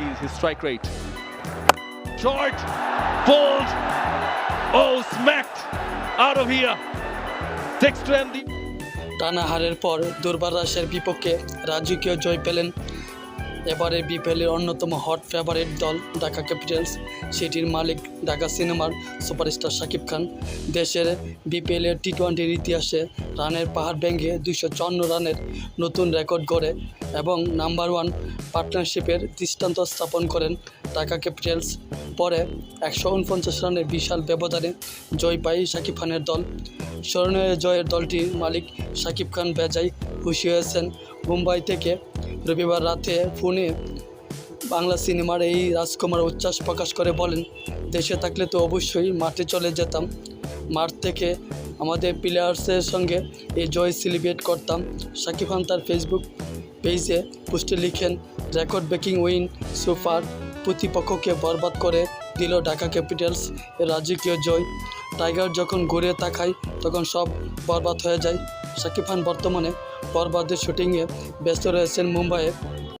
is his strike rate. Short, pulled, oh, smacked out of here. Six to end the. টানা হারের পর দুর্বার রাশের বিপক্ষে রাজকীয় জয় পেলেন এবারে বিপিএলের অন্যতম হট ফেভারিট দল ঢাকা ক্যাপিটালস সেটির মালিক ঢাকা সিনেমার সুপারস্টার শাকিব খান। দেশের বিপিএলের টি টোয়েন্টির ইতিহাসে রানের পাহাড় ভেঙে দুশো চুয়ান্ন রানের নতুন রেকর্ড গড়ে এবং নাম্বার ওয়ান পার্টনারশিপের দৃষ্টান্ত স্থাপন করেন ঢাকা ক্যাপিটালস পরে একশো উনপঞ্চাশ রানের বিশাল ব্যবধানে জয় পায় শাকিব খানের দল। স্মরণীয় জয়ের দলটির মালিক শাকিব খান বেজাই খুশি হয়েছেন মুম্বাই থেকে রবিবার রাতে ফোনে বাংলা সিনেমার এই রাজকুমার উচ্ছ্বাস প্রকাশ করে বলেন, দেশে থাকলে তো অবশ্যই মাঠে চলে যেতাম। মাঠ থেকে আমাদের প্লেয়ার্সের সঙ্গে এই জয় সেলিব্রেট করতাম। সাকিব খান তার ফেসবুক পেজে পোস্টে লিখেন রেকর্ড ব্রেকিং উইন, সুপার প্রতিপক্ষকে বরবাদ করে দিল ঢাকা ক্যাপিটালস। এর রাজকীয় জয়। টাইগার যখন ঘুরে তাকায়, তখন সব বরবাদ হয়ে যায়। সাকিব খান বর্তমানে বরবাদের শুটিংয়ে ব্যস্ত রয়েছেন মুম্বাইয়ে।